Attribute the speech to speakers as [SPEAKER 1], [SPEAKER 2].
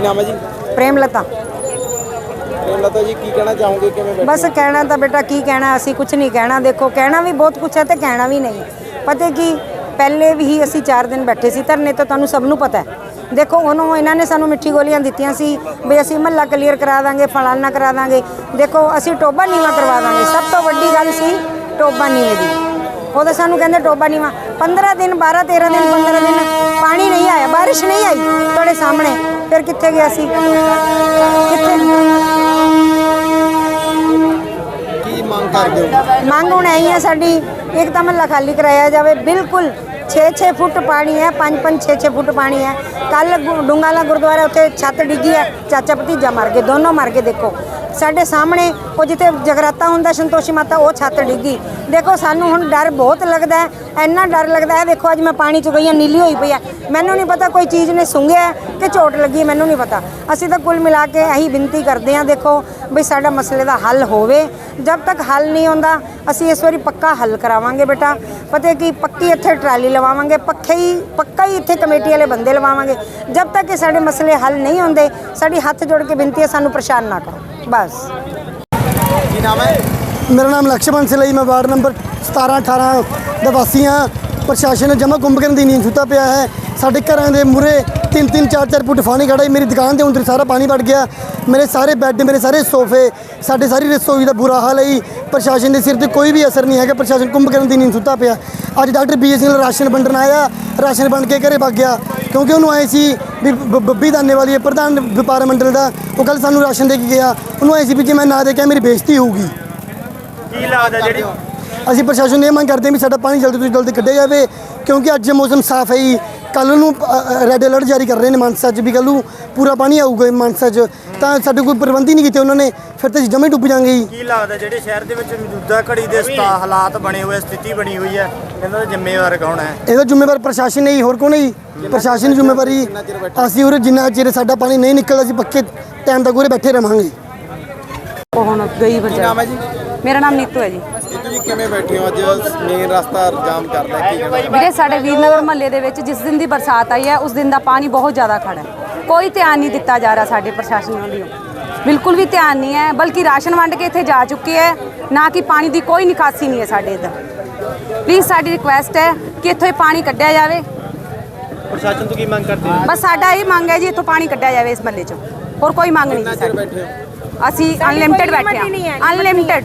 [SPEAKER 1] ਨਾਮ ਹੈ ਜੀ?
[SPEAKER 2] ਪ੍ਰੇਮਲਤਾ
[SPEAKER 1] ਪ੍ਰੇਮਲਤਾ ਜੀ ਕੀ ਕਹਿਣਾ ਚਾਹੋਗੇ? ਕਿਵੇਂ ਬੈਠੇ?
[SPEAKER 2] ਬਸ ਕਹਿਣਾ ਤਾਂ ਬੇਟਾ ਕੀ ਕਹਿਣਾ? ਅਸੀਂ ਕੁਝ ਨਹੀਂ ਕਹਿਣਾ। ਦੇਖੋ ਕਹਿਣਾ ਵੀ ਬਹੁਤ ਕੁਝ ਹੈ ਤੇ ਕਹਿਣਾ ਵੀ ਨਹੀਂ। ਪਤਾ ਕੀ? ਪਹਿਲੇ ਵੀ ਅਸੀਂ 4 ਦਿਨ ਬੈਠੇ ਸੀ। ਧਰਨੇ ਤੋਂ ਤੁਹਾਨੂੰ ਸਭ ਨੂੰ ਪਤਾ ਹੈ। ਦੇਖੋ ਉਹਨੂੰ ਇਹਨਾਂ ਨੇ ਸਾਨੂੰ ਮਿੱਠੀ ਗੋਲੀਆਂ ਦਿੱਤੀਆਂ ਸੀ ਵੀ ਅਸੀਂ ਮਹੱਲਾ ਕਲੀਅਰ ਕਰਾ ਦਾਂਗੇ ਫਲਾਨਾ ਕਰਾ ਦਾਂਗੇ। ਦੇਖੋ ਅਸੀਂ ਟੋਬਾ ਨੀਵਾ ਕਰਵਾ ਦਾਂਗੇ। ਸਭ ਤੋਂ ਵੱਡੀ ਗੱਲ ਸੀ ਟੋਬਾ ਨੀਵੇ ਦੀ। ਉਹਦੇ ਸਾਨੂੰ ਕਹਿੰਦੇ ਟੋਬਾ ਨੀਵਾ। 15 ਦਿਨ 12 13 ਦਿਨ 15 ਦਿਨ ਪਾਣੀ ਨਹੀਂ ਆਇਆ ਬਾਰਿਸ਼ ਨਹੀਂ ਆਈ ਤੁਹਾਡੇ ਸਾਹਮਣੇ। ਫਿਰ ਕਿੱਥੇ ਗਿਆ ਸੀ? ਕਿੱਥੇ?
[SPEAKER 1] ਕੀ ਮੰਗ ਕਰਦੇ ਹੋ?
[SPEAKER 2] ਮੰਗ ਹੁਣ ਆਈ ਹੈ ਸਾਡੀ ਇੱਕ ਤਾਂ ਮਹੱਲਾ ਖਾਲੀ ਕਰਾਇਆ ਜਾਵੇ ਬਿਲਕੁਲ 6-6 ਫੁੱਟ ਪਾਣੀ ਹੈ 5-5 6-6 ਫੁੱਟ ਪਾਣੀ ਹੈ। ਕੱਲ ਡੁੰਗਾਲਾ ਗੁਰਦੁਆਰਾ ਉੱਥੇ ਛੱਤ ਡਿੱਗੀ ਹੈ, ਚਾਚਾ ਭਤੀਜਾ ਮਰ ਗਏ, ਦੋਨੋਂ ਮਰ ਗਏ, ਦੇਖੋ। ਸਾਡੇ ਸਾਹਮਣੇ ਉਹ ਜਿੱਥੇ ਜਗਰਾਤਾ ਹੁੰਦਾ ਸੰਤੋਸ਼ੀ ਮਾਤਾ, ਉਹ ਛੱਤ ਡਿੱਗੀ। ਦੇਖੋ, ਸਾਨੂੰ ਹੁਣ ਡਰ ਬਹੁਤ ਲੱਗਦਾ ਹੈ, ਇੰਨਾ ਡਰ ਲੱਗਦਾ ਹੈ, ਦੇਖੋ, ਅੱਜ ਮੈਂ ਪਾਣੀ ਚ ਗਈ ਹਾਂ, ਨੀਲੀ ਹੋਈ ਪਈ ਹੈ। ਮੈਨੂੰ ਨਹੀਂ ਪਤਾ ਕੋਈ ਚੀਜ਼ ਨੇ ਸੁੰਘਿਆ ਕਿ ਚੋਟ ਲੱਗੀ ਮੈਨੂੰ ਨਹੀਂ ਪਤਾ। ਅਸੀਂ ਤਾਂ ਕੁੱਲ ਮਿਲਾ ਕੇ ਇਹੀ ਬੇਨਤੀ ਕਰਦੇ ਹਾਂ, ਦੇਖੋ, ਵੀ ਸਾਡਾ ਮਸਲੇ ਦਾ ਹੱਲ ਹੋਵੇ। ਜਦ ਤੱਕ ਹੱਲ ਨਹੀਂ ਹੁੰਦਾ ਅਸੀਂ ਇਸ ਵਾਰੀ ਪੱਕਾ ਹੱਲ ਕਰਾਵਾਂਗੇ ਬੇਟਾ। ਪਤਾ ਕੀ ਪੱਕੀ ਇੱਥੇ ਟਰਾਲੀ ਲਵਾਵਾਂਗੇ ਪੱਕੇ ਹੀ ਪੱਕਾ ਹੀ ਇੱਥੇ ਕਮੇਟੀ ਵਾਲੇ ਬੰਦੇ ਲਵਾਵਾਂਗੇ। ਜਦ ਤੱਕ ਕਿ ਸਾਡੇ ਮਸਲੇ ਹੱਲ ਨਹੀਂ ਹੁੰਦੇ ਸਾਡੀ ਹੱਥ ਜੋੜ ਕੇ ਬੇਨਤੀ ਹੈ ਸਾਨੂੰ ਪਰੇਸ਼ਾਨ ਨਾ ਕਰੋ। ਬਸ।
[SPEAKER 1] ਕੀ ਨਾਮ ਹੈ?
[SPEAKER 3] ਮੇਰਾ ਨਾਮ ਲਕਸ਼ਮਣ ਸਿਲਾਈ ਮੈਂ ਵਾਰਡ ਨੰਬਰ 17 18 ਦਾ ਵਾਸੀ ਹਾਂ। ਪ੍ਰਸ਼ਾਸਨ ਨੇ ਜਮ੍ਹਾਂ ਕੁੰਭ ਕਰਨ ਦੀ ਨੀਂਦ ਸੁੱਤਾ ਪਿਆ ਹੈ। ਸਾਡੇ ਘਰਾਂ ਦੇ ਮੂਰੇ ਤਿੰਨ ਤਿੰਨ, ਚਾਰ ਚਾਰ ਫੁੱਟ ਪਾਣੀ ਖੜਾ ਹੈ। ਮੇਰੀ ਦੁਕਾਨ ਦੇ ਅੰਦਰ ਸਾਰਾ ਪਾਣੀ ਵੜ ਗਿਆ। ਮੇਰੇ ਸਾਰੇ ਬੈੱਡ, ਮੇਰੇ ਸਾਰੇ ਸੋਫੇ, ਸਾਡੇ ਸਾਰੀ ਰਸੋਈ ਦਾ ਬੁਰਾ ਹਾਲ ਹੈ ਪ੍ਰਸ਼ਾਸਨ ਦੇ ਸਿਰ ਤੇ ਕੋਈ ਵੀ ਅਸਰ ਨਹੀਂ ਹੈਗਾ। ਪ੍ਰਸ਼ਾਸਨ ਕੁੰਭ ਕਰਨ ਦੀ ਨੀਂਦ ਸੁੱਤਾ ਪਿਆ। ਅੱਜ ਡਾਕਟਰ ਬੀ ਸਿੰਘ ਰਾਸ਼ਨ ਵੰਡਣ ਆਇਆ। ਰਾਸ਼ਨ ਵੰਡ ਕੇ ਘਰੇ ਭੱਗ ਗਿਆ। ਕਿਉਂਕਿ ਉਹਨੂੰ ਆਏ ਸੀ ਵੀ ਬੱਬੀ ਦਾਨੇ ਵਾਲੀ ਹੈ ਪ੍ਰਧਾਨ ਵਪਾਰ ਮੰਡਲ ਦਾ। ਉਹ ਕੱਲ ਸਾਨੂੰ ਰਾਸ਼ਨ ਦੇ ਕੇ ਗਿਆ। ਉਹਨੂੰ ਆਏ ਸੀ ਵੀ ਜੇ ਮੈਂ ਨਾ ਦੇ ਕੇ ਮੇਰੀ ਬੇਇੱਜ਼ਤੀ ਹੋਊਗੀ।
[SPEAKER 1] ਕੀ ਲੱਗਦਾ ਜਿਹੜੀ
[SPEAKER 3] ਅਸੀਂ ਪ੍ਰਸ਼ਾਸਨ ਨੂੰ ਇਹ ਮੰਗ ਕਰਦੇ ਹਾਂ ਵੀ ਸਾਡਾ ਪਾਣੀ ਜਲਦੀ ਤੋਂ ਜਲਦੀ ਕੱਢਿਆ ਜਾਵੇ ਕਿਉਂਕਿ ਅੱਜ ਮੌਸਮ ਸਾਫ਼ ਹੈ ਜੀ। ਕੱਲ ਨੂੰ ਰੈੱਡ ਅਲਰਟ ਜਾਰੀ ਕਰ ਰਹੇ ਨੇ ਮਾਨਸਾ 'ਚ ਵੀ। ਕੱਲ ਨੂੰ ਪੂਰਾ ਪਾਣੀ ਆਊਗਾ ਮਾਨਸਾ 'ਚ। ਤਾਂ ਸਾਡੇ ਕੋਈ ਪ੍ਰਬੰਧ ਹੀ ਨਹੀਂ ਕੀਤੇ ਉਹਨਾਂ ਨੇ। ਫਿਰ ਤਾਂ ਅਸੀਂ ਜਮੇ ਡੁੱਬ ਜਾਾਂਗੇ ਜੀ।
[SPEAKER 4] ਕੀ ਲੱਗਦਾ ਜਿਹੜੇ ਸ਼ਹਿਰ ਦੇ ਵਿੱਚ ਮੌਜੂਦਾ ਘੜੀ ਦੇ ਸਤਾ ਹਾਲਾਤ ਬਣੇ ਹੋਏ ਸਥਿਤੀ ਬਣੀ ਹੋਈ ਹੈ ਇਹਨਾਂ ਦਾ ਜ਼ਿੰਮੇਵਾਰ ਕੌਣ ਹੈ?
[SPEAKER 3] ਇਹਦਾ ਜ਼ਿੰਮੇਵਾਰ ਪ੍ਰਸ਼ਾਸਨ ਹੈ ਜੀ ਹੋਰ ਕੋਣ ਹੈ ਜੀ? ਪ੍ਰਸ਼ਾਸਨ ਦੀ ਜ਼ਿੰਮੇਵਾਰੀ ਅਸੀਂ ਉਰੇ ਜਿੰਨਾ ਚਿਰ ਸਾਡਾ ਪਾਣੀ ਨਹੀਂ ਨਿਕਲਦਾ ਅਸੀਂ ਪੱਕੇ ਟਾਈਮ ਤੱਕ ਉਰੇ ਬੈਠੇ ਰਵਾਂਗੇ।
[SPEAKER 5] ਉਹ ਹੁਣ ਗਈ
[SPEAKER 1] ਕੀ ਨਾਮ ਹੈ ਜੀ?
[SPEAKER 5] ਮੇਰਾ ਨਾਮ ਨੀਤੂ ਹੈ ਜੀ।
[SPEAKER 1] ਇਹ ਤੁਸੀਂ ਕਿਵੇਂ ਬੈਠੇ ਹੋ? ਅੱਜ ਮੇਨ ਰਸਤਾ ਜਾਮ ਕਰਦਾ ਕੀ
[SPEAKER 5] ਵੀਰੇ ਸਾਡੇ ਵੀਰਨਗਰ ਮਹੱਲੇ ਦੇ ਵਿੱਚ ਜਿਸ ਦਿਨ ਦੀ ਬਰਸਾਤ ਆਈ ਹੈ ਉਸ ਦਿਨ ਦਾ ਪਾਣੀ ਬਹੁਤ ਜ਼ਿਆਦਾ ਖੜਾ ਹੈ। ਕੋਈ ਧਿਆਨ ਨਹੀਂ ਦਿੱਤਾ ਜਾ ਰਿਹਾ ਸਾਡੇ ਪ੍ਰਸ਼ਾਸਨ ਵੱਲੋਂ। ਬਿਲਕੁਲ ਵੀ ਧਿਆਨ ਨਹੀਂ ਹੈ ਬਲਕਿ ਰਾਸ਼ਨ ਵੰਡ ਕੇ ਇੱਥੇ ਜਾ ਚੁੱਕੇ ਹੈ ਨਾ ਕਿ ਪਾਣੀ ਦੀ ਕੋਈ ਨਿਕਾਸੀ ਨਹੀਂ ਹੈ ਸਾਡੇ ਇੱਧਰ। ਪਲੀਜ਼ ਸਾਡੀ ਰਿਕੁਐਸਟ ਹੈ ਕਿ ਇੱਥੋਂ ਇਹ ਪਾਣੀ ਕੱਢਿਆ ਜਾਵੇ।
[SPEAKER 4] ਪ੍ਰਸ਼ਾਸਨ ਤੋਂ ਕੀ ਮੰਗ ਕਰਦੇ ਹੋ?
[SPEAKER 5] ਬਸ ਸਾਡਾ ਇਹ ਮੰਗ ਹੈ ਜੀ ਇੱਥੋਂ ਪਾਣੀ ਕੱਢਿਆ ਜਾਵੇ ਇਸ ਮਹੱਲੇ 'ਚੋਂ। ਹੋਰ ਕੋਈ ਮੰਗ ਨਹੀਂ ਜੀ ਅਸੀਂ ਅਨਲਿਮਿਟਿਡ ਬੈਠੇ ਹਾਂ। ਅਨਲਿਮਿਟਿਡ